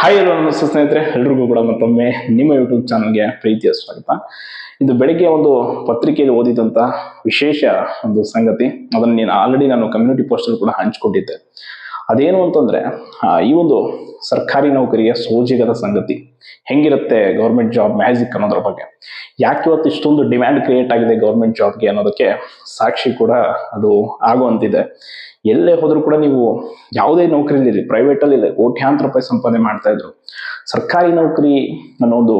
Hi ಎಲ್ಲ ನಮಸ್ತೆ ಸ್ನೇಹಿತರೆ, ಎಲ್ರಿಗೂ ಕೂಡ ಮತ್ತೊಮ್ಮೆ ನಿಮ್ಮ ಯೂಟ್ಯೂಬ್ ಚಾನಲ್ಗೆ ಪ್ರೀತಿಯ ಸ್ವಾಗತ. ಇದು ಬೆಳಗ್ಗೆ ಒಂದು ಪತ್ರಿಕೆಯಲ್ಲಿ ಓದಿದಂತ ವಿಶೇಷ ಒಂದು ಸಂಗತಿ. ಅದನ್ನು ನೀನು ಆಲ್ರೆಡಿ ನಾನು ಕಮ್ಯುನಿಟಿ ಪೋಸ್ಟಲ್ಲಿ ಕೂಡ ಹಂಚ್ಕೊಂಡಿದ್ದೆ. ಅದೇನು ಅಂತಂದ್ರೆ ಈ ಒಂದು ಸರ್ಕಾರಿ ನೌಕರಿಯ ಸೋಜಿಗದ ಸಂಗತಿ ಹೆಂಗಿರುತ್ತೆ ಗೌರ್ಮೆಂಟ್ ಜಾಬ್ ಮ್ಯಾಜಿಕ್ ಅನ್ನೋದ್ರ ಬಗ್ಗೆ. ಯಾಕೆ ಇವತ್ತು ಇಷ್ಟೊಂದು ಡಿಮ್ಯಾಂಡ್ ಕ್ರಿಯೇಟ್ ಆಗಿದೆ ಗೌರ್ಮೆಂಟ್ ಜಾಬ್ಗೆ ಅನ್ನೋದಕ್ಕೆ ಸಾಕ್ಷಿ ಕೂಡ ಅದು ಆಗುವಂತಿದೆ. ಎಲ್ಲೇ ಹೋದರೂ ಕೂಡ ನೀವು ಯಾವುದೇ ನೌಕರಿಲಿರಲಿ ಪ್ರೈವೇಟಲ್ಲಿ ಇಲ್ಲ ಕೋಟ್ಯಾಂತರ ರೂಪಾಯಿ ಸಂಪಾದನೆ ಮಾಡ್ತಾ ಇದ್ರು, ಸರ್ಕಾರಿ ನೌಕರಿ ಅನ್ನೋ ಒಂದು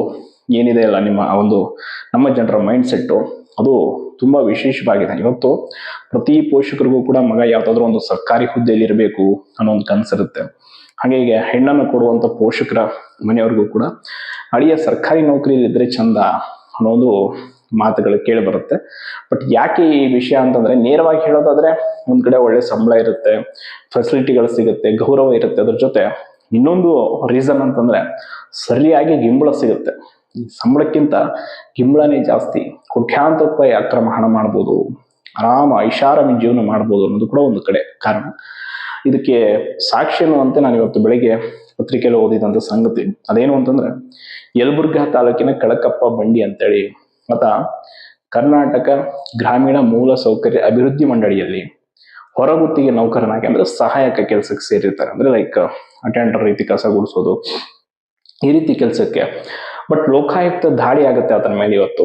ಏನಿದೆ ಅಲ್ಲ ನಿಮ್ಮ ಒಂದು ನಮ್ಮ ಜನರ ಮೈಂಡ್ ಸೆಟ್ಟು ಅದು ತುಂಬಾ ವಿಶೇಷವಾಗಿದೆ ಇವತ್ತು ಪ್ರತಿ ಪೋಷಕರಿಗೂ ಕೂಡ ಮಗ ಯಾವ್ದಾದ್ರು ಒಂದು ಸರ್ಕಾರಿ ಹುದ್ದೆಯಲ್ಲಿ ಇರಬೇಕು ಅನ್ನೋ ಒಂದು ಕನಸಿರುತ್ತೆ ಹಾಗೆ ಈಗ ಹೆಣ್ಣನ್ನು ಕೊಡುವಂತ ಪೋಷಕರ ಮನೆಯವ್ರಿಗೂ ಕೂಡ ಅಳಿಯ ಸರ್ಕಾರಿ ನೌಕರಿಯಲ್ಲಿ ಇದ್ರೆ ಚಂದ ಅನ್ನೋ ಒಂದು ಮಾತುಗಳು ಕೇಳಿ ಬರುತ್ತೆ. ಬಟ್ ಯಾಕೆ ಈ ವಿಷಯ ಅಂತಂದ್ರೆ ನೇರವಾಗಿ ಹೇಳೋದಾದ್ರೆ ಒಂದ್ ಕಡೆ ಒಳ್ಳೆ ಸಂಬಳ ಇರುತ್ತೆ ಫೆಸಿಲಿಟಿಗಳು ಸಿಗುತ್ತೆ, ಗೌರವ ಇರುತ್ತೆ. ಅದ್ರ ಜೊತೆ ಇನ್ನೊಂದು ರೀಸನ್ ಅಂತಂದ್ರೆ ಸರಿಯಾಗಿ ಗಿಂಬಳ ಸಿಗುತ್ತೆ. ಈ ಸಂಬಳಕ್ಕಿಂತ ಗಿಂಬಳನೇ ಜಾಸ್ತಿ ಕೋಟ್ಯಾಂತರ ರೂಪಾಯಿ ಅಕ್ರಮ ಹಣ ಮಾಡ್ಬೋದು, ಆರಾಮ ಐಷಾರಾಮಿ ಜೀವನ ಮಾಡ್ಬೋದು ಅನ್ನೋದು ಕೂಡ ಒಂದು ಕಡೆ ಕಾರಣ. ಇದಕ್ಕೆ ಸಾಕ್ಷಿ ಅನ್ನುವಂತೆ ನಾನು ಇವತ್ತು ಬೆಳಿಗ್ಗೆ ಪತ್ರಿಕೆಯಲ್ಲಿ ಓದಿದಂತ ಸಂಗತಿ. ಅದೇನು ಅಂತಂದ್ರೆ, ಯಲಬುರ್ಗಾ ತಾಲೂಕಿನ ಕಳಕಪ್ಪ ಬಂಡಿ ಅಂತೇಳಿ, ಮತ ಕರ್ನಾಟಕ ಗ್ರಾಮೀಣ ಮೂಲ ಸೌಕರ್ಯ ಅಭಿವೃದ್ಧಿ ಮಂಡಳಿಯಲ್ಲಿ ಹೊರಗುತ್ತಿಗೆ ನೌಕರನಾಗಿ ಅಂದ್ರೆ ಸಹಾಯಕ ಕೆಲಸಕ್ಕೆ ಸೇರಿರ್ತಾರೆ. ಅಂದ್ರೆ ಲೈಕ್ ಅಟೆಂಡರ್ ರೀತಿ ಕಸ ಗುಡಿಸೋದು, ಈ ರೀತಿ ಕೆಲಸಕ್ಕೆ ಬಟ್ ಲೋಕಾಯುಕ್ತ ದಾಳಿ ಆಗುತ್ತೆ ಆತನ ಮೇಲೆ ಇವತ್ತು.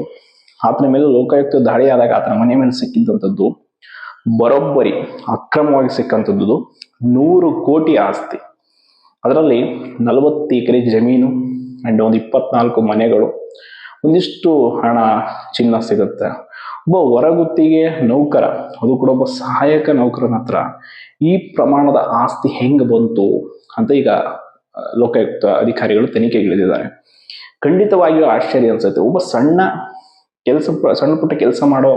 ಆತನ ಮೇಲೆ ಲೋಕಾಯುಕ್ತ ದಾಳಿ ಆದಾಗ ಆತನ ಮನೆ ಮೇಲೆ ಸಿಕ್ಕಿದ್ದಂಥದ್ದು ಬರೋಬ್ಬರಿ, ಅಕ್ರಮವಾಗಿ ಸಿಕ್ಕಂಥದ್ದು ನೂರು ಕೋಟಿ ಆಸ್ತಿ. ಅದರಲ್ಲಿ ನಲವತ್ತು ಎಕರೆ ಜಮೀನು ಅಂಡ್ ಒಂದು ಇಪ್ಪತ್ನಾಲ್ಕು ಮನೆಗಳು, ಒಂದಿಷ್ಟು ಹಣ ಚಿನ್ನ ಸಿಗುತ್ತೆ. ಒಬ್ಬ ಹೊರಗುತ್ತಿಗೆ ನೌಕರ, ಅದು ಕೂಡ ಒಬ್ಬ ಸಹಾಯಕ ನೌಕರನ ಹತ್ರ ಈ ಪ್ರಮಾಣದ ಆಸ್ತಿ ಹೆಂಗೆ ಬಂತು ಅಂತ ಈಗ ಲೋಕಾಯುಕ್ತ ಅಧಿಕಾರಿಗಳು ತನಿಖೆಗಿಳಿದಿದ್ದಾರೆ ಖಂಡಿತವಾಗಿಯೂ ಆಶ್ಚರ್ಯ ಅನ್ಸುತ್ತೆ. ಒಬ್ಬ ಸಣ್ಣ ಕೆಲಸ ಸಣ್ಣ ಪುಟ್ಟ ಕೆಲಸ ಮಾಡೋ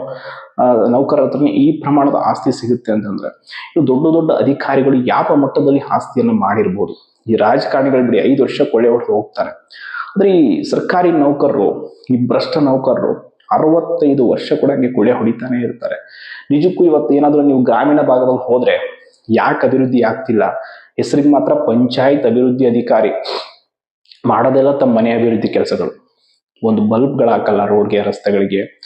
ನೌಕರ ಹತ್ರನೇ ಈ ಪ್ರಮಾಣದ ಆಸ್ತಿ ಸಿಗುತ್ತೆ ಅಂತಂದ್ರೆ ಇವು ದೊಡ್ಡ ದೊಡ್ಡ ಅಧಿಕಾರಿಗಳು ಯಾವ ಮಟ್ಟದಲ್ಲಿ ಆಸ್ತಿಯನ್ನು ಮಾಡಿರ್ಬೋದು. ಈ ರಾಜಕಾರಣಿಗಳು ಬಿಡಿ ಐದು ವರ್ಷ ಕೊಳ್ಳೆ ಹೊಡೆದು ಹೋಗ್ತಾರೆ. ಅಂದ್ರೆ ಈ ಸರ್ಕಾರಿ ನೌಕರರು, ಈ ಭ್ರಷ್ಟ ನೌಕರರು ಅರವತ್ತೈದು ವರ್ಷ ಕೂಡ ಹಂಗೆ ಕೊಳ್ಳೆ ಹೊಡಿತಾನೆ ಇರ್ತಾರೆ. ನಿಜಕ್ಕೂ ಇವತ್ತು ಏನಾದರೂ ನೀವು ಗ್ರಾಮೀಣ ಭಾಗದಲ್ಲಿ ಹೋದ್ರೆ ಯಾಕೆ ಅಭಿವೃದ್ಧಿ ಆಗ್ತಿಲ್ಲ? ಹೆಸರಿಗೆ ಮಾತ್ರ ಪಂಚಾಯತ್ ಅಭಿವೃದ್ಧಿ ಅಧಿಕಾರಿ. ಮಾಡೋದೆಲ್ಲ ತಮ್ಮ ಮನೆ ಅಭಿವೃದ್ಧಿ ಕೆಲಸಗಳು. ಒಂದು ಬಲ್ಬ್ಗಳು ಹಾಕಲ್ಲ ರೋಡ್ಗೆ, ರಸ್ತೆಗಳಿಗೆ,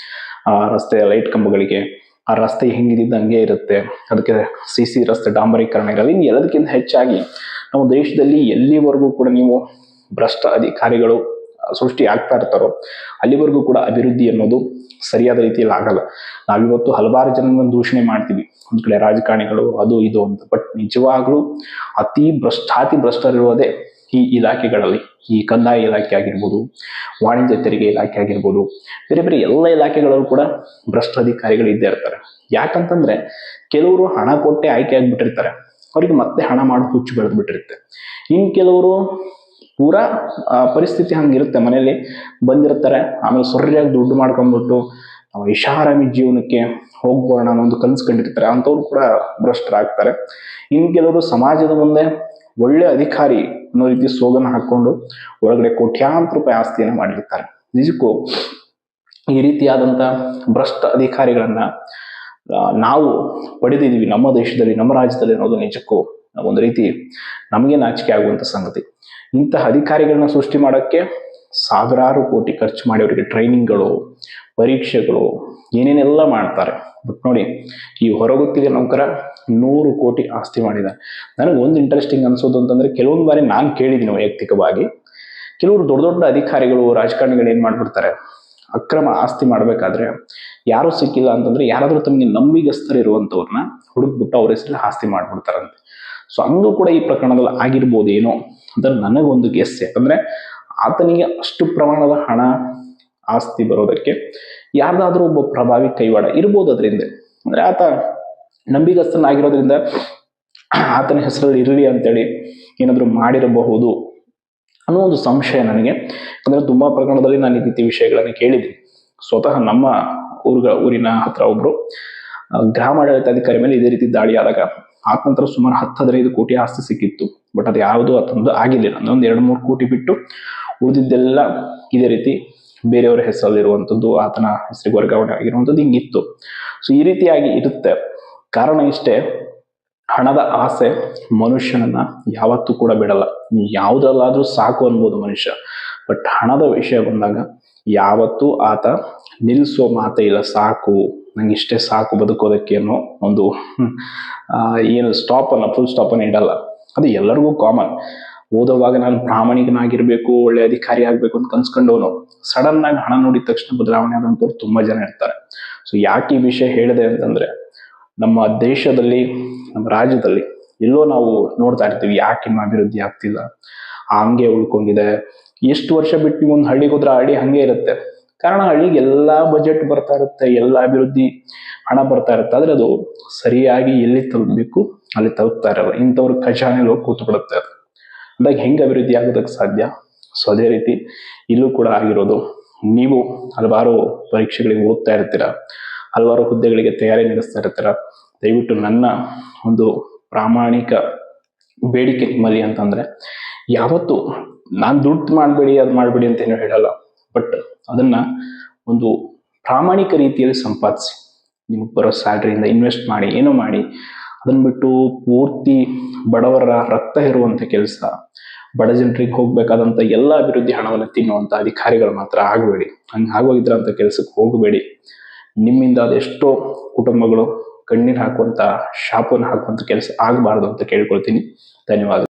ಆ ರಸ್ತೆ ಲೈಟ್ ಕಂಬಗಳಿಗೆ, ಆ ರಸ್ತೆ ಹೆಂಗಿದ್ದ ಹಂಗೆ ಇರುತ್ತೆ. ಅದಕ್ಕೆ ಸಿ ಸಿ ರಸ್ತೆ ಡಾಂಬರೀಕರಣ ಇರಲ್ಲ ಇನ್ನು ಎಲ್ಲದಕ್ಕಿಂತ ಹೆಚ್ಚಾಗಿ ನಮ್ಮ ದೇಶದಲ್ಲಿ ಎಲ್ಲಿವರೆಗೂ ಕೂಡ ನೀವು ಭ್ರಷ್ಟ ಅಧಿಕಾರಿಗಳು ಸೃಷ್ಟಿ ಆಗ್ತಾ ಇರ್ತಾರೋ, ಅಲ್ಲಿವರೆಗೂ ಕೂಡ ಅಭಿವೃದ್ಧಿ ಅನ್ನೋದು ಸರಿಯಾದ ರೀತಿಯಲ್ಲಿ ಆಗಲ್ಲ. ನಾವಿವತ್ತು ಹಲವಾರು ಜನರನ್ನ ದೂಷಣೆ ಮಾಡ್ತೀವಿ. ಒಂದು ಕಡೆ ರಾಜಕಾರಣಿಗಳು ಅದು ಇದು ಅಂತ. ಬಟ್ ನಿಜವಾಗ್ಲೂ ಅತಿ ಭ್ರಷ್ಟಾತಿ ಭ್ರಷ್ಟರಿರೋದೇ ಈ ಇಲಾಖೆಗಳಲ್ಲಿ, ಈ ಕಂದಾಯ ಇಲಾಖೆ ಆಗಿರ್ಬೋದು, ವಾಣಿಜ್ಯ ತೆರಿಗೆ ಇಲಾಖೆ ಆಗಿರ್ಬೋದು, ಬೇರೆ ಬೇರೆ ಎಲ್ಲ ಇಲಾಖೆಗಳಲ್ಲೂ ಕೂಡ ಭ್ರಷ್ಟ ಅಧಿಕಾರಿಗಳು ಇದ್ದೇ ಇರ್ತಾರೆ. ಯಾಕಂತಂದ್ರೆ ಕೆಲವರು ಹಣ ಕೊಟ್ಟೆ ಆಯ್ಕೆ ಆಗಿಬಿಟ್ಟಿರ್ತಾರೆ. ಅವ್ರಿಗೆ ಮತ್ತೆ ಹಣ ಮಾಡೋ ಹುಚ್ಚು ಬೆಳೆದ್ಬಿಟ್ಟಿರುತ್ತೆ ಇನ್ ಕೆಲವರು ಪೂರಾ ಪರಿಸ್ಥಿತಿ ಹಂಗಿರುತ್ತೆ. ಮನೆಯಲ್ಲಿ ಬಂದಿರ್ತಾರೆ, ಆಮೇಲೆ ಸೊರ್ರಿಯಾಗಿ ದುಡ್ಡು ಮಾಡ್ಕೊಂಡ್ಬಿಟ್ಟು ನಾವು ಐಷಾರಾಮಿ ಜೀವನಕ್ಕೆ ಹೋಗ್ಬೋಣ ಅನ್ನೋ ಒಂದು ಕನಸು ಕಂಡಿರ್ತಾರೆ. ಅಂಥವ್ರು ಕೂಡ ಭ್ರಷ್ಟರಾಗ್ತಾರೆ. ಇನ್ನು ಕೆಲವರು ಸಮಾಜದ ಮುಂದೆ ಒಳ್ಳೆ ಅಧಿಕಾರಿ ಅನ್ನೋ ರೀತಿ ಸೋಗನ್ನು ಹಾಕೊಂಡು ಒಳಗಡೆ ಕೋಟ್ಯಾಂತರ ರೂಪಾಯಿ ಆಸ್ತಿಯನ್ನು ಮಾಡಿರ್ತಾರೆ. ನಿಜಕ್ಕೂ ಈ ರೀತಿಯಾದಂಥ ಭ್ರಷ್ಟ ಅಧಿಕಾರಿಗಳನ್ನ ನಾವು ಪಡೆದಿದ್ದೀವಿ ನಮ್ಮ ದೇಶದಲ್ಲಿ, ನಮ್ಮ ರಾಜ್ಯದಲ್ಲಿ ಅನ್ನೋದು ನಿಜಕ್ಕೂ ಒಂದು ರೀತಿ ನಮಗೆ ನಾಚಿಕೆ ಆಗುವಂತ ಸಂಗತಿ. ಇಂತಹ ಅಧಿಕಾರಿಗಳನ್ನ ಸೃಷ್ಟಿ ಮಾಡೋಕ್ಕೆ ಸಾವಿರಾರು ಕೋಟಿ ಖರ್ಚು ಮಾಡಿ ಅವರಿಗೆ ಟ್ರೈನಿಂಗ್ಗಳು ಪರೀಕ್ಷೆಗಳು, ಏನೇನೆಲ್ಲ ಮಾಡ್ತಾರೆ. ಬಟ್ ನೋಡಿ, ಈ ಹೊರಗುತ್ತಿಗೆ ನೌಕರ ನೂರು ಕೋಟಿ ಆಸ್ತಿ ಮಾಡಿದ್ದಾರೆ ನನಗೆ ಒಂದು ಇಂಟ್ರೆಸ್ಟಿಂಗ್ ಅನಿಸೋದು ಅಂತಂದ್ರೆ, ಕೆಲವೊಂದು ಬಾರಿ ನಾನು ಕೇಳಿದ್ದೀನಿ ವೈಯಕ್ತಿಕವಾಗಿ. ಕೆಲವರು ದೊಡ್ಡ ದೊಡ್ಡ ಅಧಿಕಾರಿಗಳು, ರಾಜಕಾರಣಿಗಳು ಏನು ಮಾಡಿಬಿಡ್ತಾರೆ? ಅಕ್ರಮ ಆಸ್ತಿ ಮಾಡಬೇಕಾದ್ರೆ ಯಾರು ಸಿಕ್ಕಿಲ್ಲ ಅಂತಂದ್ರೆ ಯಾರಾದರೂ ತಮಗೆ ನಂಬಿಗಸ್ತರಿರುವಂತವ್ರನ್ನ ಹುಡುಕ್ಬಿಟ್ಟು ಅವ್ರ ಹೆಸರಲ್ಲಿ ಆಸ್ತಿ ಮಾಡ್ಬಿಡ್ತಾರಂತೆ. ಸೊ ಹಂಗೂ ಕೂಡ ಈ ಪ್ರಕರಣದಲ್ಲಿ ಆಗಿರ್ಬೋದು ಏನೋ ಅಂತ ನನಗೊಂದು ಗೆಸ್ ಯಾಕಂದ್ರೆ ಆತನಿಗೆ ಅಷ್ಟು ಪ್ರಮಾಣದ ಹಣ ಆಸ್ತಿ ಬರೋದಕ್ಕೆ ಯಾರ್ದಾದ್ರೂ ಒಬ್ಬ ಪ್ರಭಾವಿ ಕೈವಾಡ ಇರ್ಬೋದು ಅದರಿಂದ. ಅಂದ್ರೆ ಆತ ನಂಬಿಗಸ್ತನಾಗಿರೋದ್ರಿಂದ ಆತನ ಹೆಸರಲ್ಲಿ ಇರಲಿ ಅಂತೇಳಿ ಏನಾದರೂ ಮಾಡಿರಬಹುದು ಅನ್ನೋ ಒಂದು ಸಂಶಯ ನನಗೆ. ಯಾಕಂದ್ರೆ ತುಂಬಾ ಪ್ರಕರಣದಲ್ಲಿ ನಾನು ಈ ರೀತಿ ವಿಷಯಗಳನ್ನು ಕೇಳಿದ್ದೀನಿ. ಸ್ವತಃ ನಮ್ಮ ಊರ್ಗ ಊರಿನ ಹತ್ರ ಒಬ್ರು ಆ, ಗ್ರಾಮಾಡಳಿತಾಧಿಕಾರಿ ಮೇಲೆ ಇದೇ ರೀತಿ ದಾಳಿ ಆದಾಗ ಆದ ನಂತರ ಸುಮಾರು ಹತ್ತು ಹದಿನೈದು ಕೋಟಿ ಆಸ್ತಿ ಸಿಕ್ಕಿತ್ತು. ಬಟ್ ಅದು ಯಾವುದು ಆತನದು ಆಗಿರಲಿಲ್ಲ. ಅಂದ್ರೆ ಒಂದು ಎರಡು ಮೂರು ಕೋಟಿ ಬಿಟ್ಟು ಉಳಿದಿದ್ದೆಲ್ಲ ಇದೇ ರೀತಿ ಬೇರೆಯವರ ಹೆಸರಲ್ಲಿರುವಂಥದ್ದು, ಆತನ ಹೆಸರಿಗೆ ವರ್ಗಾವಣೆ ಆಗಿರುವಂಥದ್ದು ಹಿಂಗಿತ್ತು. ಸೊ ಈ ರೀತಿಯಾಗಿ ಇರುತ್ತೆ. ಕಾರಣ ಇಷ್ಟೇ, ಹಣದ ಆಸೆ ಮನುಷ್ಯನನ್ನ ಯಾವತ್ತೂ ಕೂಡ ಬಿಡಲ್ಲ. ನೀವು ಯಾವುದ್ರಲ್ಲಾದ್ರೂ ಸಾಕು ಅನ್ಬೋದು ಮನುಷ್ಯ. ಬಟ್ ಹಣದ ವಿಷಯ ಬಂದಾಗ ಯಾವತ್ತೂ ಆತ ನಿಲ್ಲಿಸೋ ಮಾತೇ ಇಲ್ಲ. ಸಾಕು, ನಂಗೆ ಇಷ್ಟೇ ಸಾಕು ಬದುಕೋದಕ್ಕೆ ಅನ್ನೋ ಒಂದು ಏನು ಸ್ಟಾಪ್ ಅನ್ನ ಫುಲ್ ಸ್ಟಾಪ್ ಅನ್ನ ಇಡಲ್ಲ. ಅದು ಎಲ್ಲರಿಗೂ ಕಾಮನ್ ಓದುವಾಗ ನಾನು ಪ್ರಾಮಾಣಿಕನಾಗಿರ್ಬೇಕು, ಒಳ್ಳೆ ಅಧಿಕಾರಿ ಆಗ್ಬೇಕು ಅಂತ ಕನ್ಸ್ಕೊಂಡವನು. ಸಡನ್ ಆಗಿ ಹಣ ನೋಡಿದ ತಕ್ಷಣ ಬದಲಾವಣೆ ಆದಂತವ್ರು ತುಂಬಾ ಜನ ಇರ್ತಾರೆ. ಸೊ ಯಾಕೆ ಈ ವಿಷಯ ಹೇಳಿದೆ ಅಂತಂದ್ರೆ, ನಮ್ಮ ದೇಶದಲ್ಲಿ, ನಮ್ಮ ರಾಜ್ಯದಲ್ಲಿ ಎಲ್ಲೋ ನಾವು ನೋಡ್ತಾ ಇರ್ತೀವಿ, ಯಾಕೆ ಇನ್ನು ಅಭಿವೃದ್ಧಿ ಆಗ್ತಿಲ್ಲ ಹಂಗೆ ಉಳ್ಕೊಂಡಿದೆ. ಎಷ್ಟು ವರ್ಷ ಬಿಟ್ಟು ಒಂದು ಹಳ್ಳಿಗೆ ಹೋದ್ರೆ ಹಳ್ಳಿ ಹಂಗೆ ಇರುತ್ತೆ. ಕಾರಣ ಹಳ್ಳಿಗೆ ಎಲ್ಲಾ ಬಜೆಟ್ ಬರ್ತಾ ಇರುತ್ತೆ, ಎಲ್ಲ ಅಭಿವೃದ್ಧಿ ಹಣ ಬರ್ತಾ ಇರುತ್ತೆ. ಆದ್ರೆ ಅದು ಸರಿಯಾಗಿ ಎಲ್ಲಿ ತಲುಪಬೇಕು, ಅಲ್ಲಿ ತಲುಪ್ತಾ ಇರಲ್ಲ. ಇಂಥವ್ರ ಖಜಾನೆಲಿ ಹೋಗಿ ಕೂತ್ಬಿಡುತ್ತೆ ಅದು. ಅಂದಾಗ ಹೆಂಗೆ ಅಭಿವೃದ್ಧಿ ಆಗೋದಕ್ಕೆ ಸಾಧ್ಯ? ಸೊ ಅದೇ ರೀತಿ ಇಲ್ಲೂ ಕೂಡ ಆಗಿರೋದು, ನೀವು ಹಲವಾರು ಪರೀಕ್ಷೆಗಳಿಗೆ ಓದ್ತಾ ಇರ್ತೀರ, ಹಲವಾರು ಹುದ್ದೆಗಳಿಗೆ ತಯಾರಿ ನಡೆಸ್ತಾ ಇರ್ತೀರ, ದಯವಿಟ್ಟು ನನ್ನ ಒಂದು ಪ್ರಾಮಾಣಿಕ ಬೇಡಿಕೆ ನಿಮ್ಮಲ್ಲಿ ಅಂತಂದ್ರೆ, ಯಾವತ್ತು ನಾನು ದುಡ್ಡು ಮಾಡಬೇಡಿ, ಅದು ಮಾಡಬೇಡಿ ಅಂತ ಏನು ಹೇಳಲ್ಲ, ಬಟ್ ಅದನ್ನ ಒಂದು ಪ್ರಾಮಾಣಿಕ ರೀತಿಯಲ್ಲಿ ಸಂಪಾದಿಸಿ, ನಿಮಗೆ ಬರೋ ಸ್ಯಾಲ್ರಿಯಿಂದ ಇನ್ವೆಸ್ಟ್ ಮಾಡಿ, ಏನೋ ಮಾಡಿ ಅದನ್ನ ಬಿಟ್ಟು ಪೂರ್ತಿ ಬಡವರ ರಕ್ತ ಇರುವಂತ ಕೆಲಸ, ಬಡ ಜನರಿಗೆ ಹೋಗ್ಬೇಕಾದಂತ ಎಲ್ಲ ಅಭಿವೃದ್ಧಿ ಹಣವನ್ನು ತಿನ್ನುವಂತ ಅಧಿಕಾರಿಗಳು ಮಾತ್ರ ಆಗಬೇಡಿ. ಹಂಗೆ ಆಗೋಗಿದ್ರಂತ ಕೆಲಸಕ್ಕೆ ಹೋಗಬೇಡಿ. ನಿಮ್ಮಿಂದ ಅದೆಷ್ಟೋ ಕುಟುಂಬಗಳು ಕಣ್ಣೀರು ಹಾಕುವಂತ ಶಾಪನ್ನು ಹಾಕುವಂತ ಕೆಲಸ ಆಗಬಾರ್ದು ಅಂತ ಕೇಳ್ಕೊಳ್ತೀನಿ. ಧನ್ಯವಾದ.